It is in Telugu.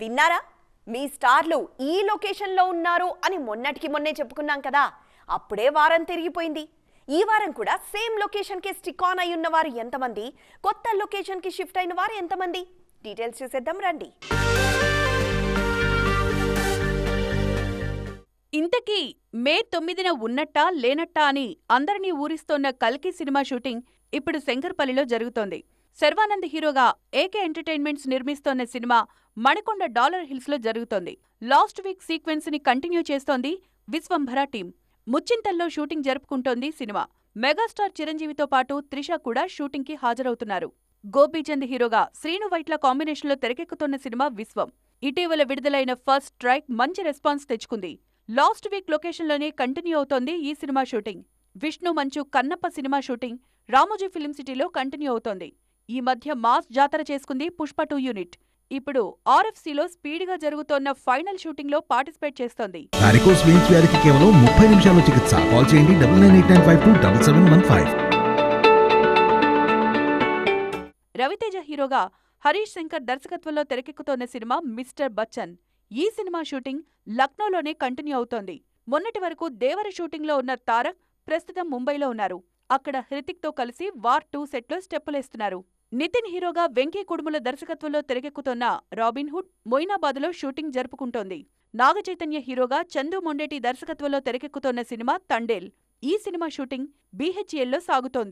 విన్నారా? మీ స్టార్లు ఈ లొకేషన్లో ఉన్నారు అని మొన్నటికి మొన్నే చెప్పుకున్నాం కదా. అప్పుడే వారం తిరిగిపోయింది. ఈ వారం కూడా సేమ్ లొకేషన్కి స్టిక్ ఆన్ అయి ఉన్నవారు ఎంతమంది? కొత్త లొకేషన్కి షిఫ్ట్ అయిన వారు ఎంతమంది? డీటెయిల్స్ చూసేద్దాం రండి. ఇంతకీ మే తొమ్మిదిన ఉన్నట్టా లేనట్టా అని అందరినీ ఊరిస్తోన్న కల్కి సినిమా షూటింగ్ ఇప్పుడు శంకర్పల్లిలో జరుగుతోంది. శర్వానంద్ హీరోగా ఏకే ఎంటర్టైన్మెంట్స్ నిర్మిస్తోన్న సినిమా మణికొండ డాలర్ హిల్స్లో జరుగుతోంది. లాస్ట్ వీక్ సీక్వెన్స్ని కంటిన్యూ చేస్తోంది విశ్వంభర టీం. ముచ్చింతల్లో షూటింగ్ జరుపుకుంటోంది సినిమా. మెగాస్టార్ చిరంజీవితో పాటు త్రిష కూడా షూటింగ్కి హాజరవుతున్నారు గోపీచంద్ హీరోగా శ్రీను వైట్ల కాంబినేషన్లో తెరకెక్కుతున్న సినిమా విశ్వం. ఇటీవల విడుదలైన ఫస్ట్ స్ట్రైక్ మంచి రెస్పాన్స్ తెచ్చుకుంది. లాస్ట్ వీక్ లొకేషన్లోనే కంటిన్యూ అవుతోంది ఈ cinema shooting. Vishnu Manchu Kannappa cinema shooting Ramoji film సిటీలో కంటిన్యూ అవుతోంది. ఈ మధ్య మాస్ జాతర చేసుకుంది పుష్ప టూ యూనిట్. ఇప్పుడు ఆర్ఎఫ్సీలో స్పీడ్గా జరుగుతోన్న ఫైనల్ షూటింగ్లో పార్టిసిపేట్ చేస్తోంది. వారికోస్ వెయిన్స్ వ్యాధికి కేవలం ముప్పై నిమిషాల్లో చికిత్స. కాల్ చేయండి double nine eight nine five two double seven one five. Raviteja హీరోగా హరీష్ శంకర్ దర్శకత్వంలో తెరకెక్కుతోన్న సినిమా మిస్టర్ బచ్చన్. ఈ సినిమా షూటింగ్ లక్నోలోనే కంటిన్యూ అవుతోంది. మొన్నటి వరకు దేవర షూటింగ్లో ఉన్న తారక్ ప్రస్తుతం ముంబైలో ఉన్నారు. అక్కడ హృతిక్తో కలిసి వార్ టూ సెట్లో స్టెప్పులేస్తున్నారు. నితిన్ హీరోగా వెంకీ కుడుముల దర్శకత్వంలో తెరకెక్కుతోన్న రాబిన్ హుడ్ మొయినాబాద్లో షూటింగ్ జరుపుకుంటోంది. నాగచైతన్య హీరోగా చందు మొండేటి దర్శకత్వంలో తెరకెక్కుతోన్న సినిమా తండేల్. ఈ సినిమా షూటింగ్ బీహెచ్ఎల్లో సాగుతోంది.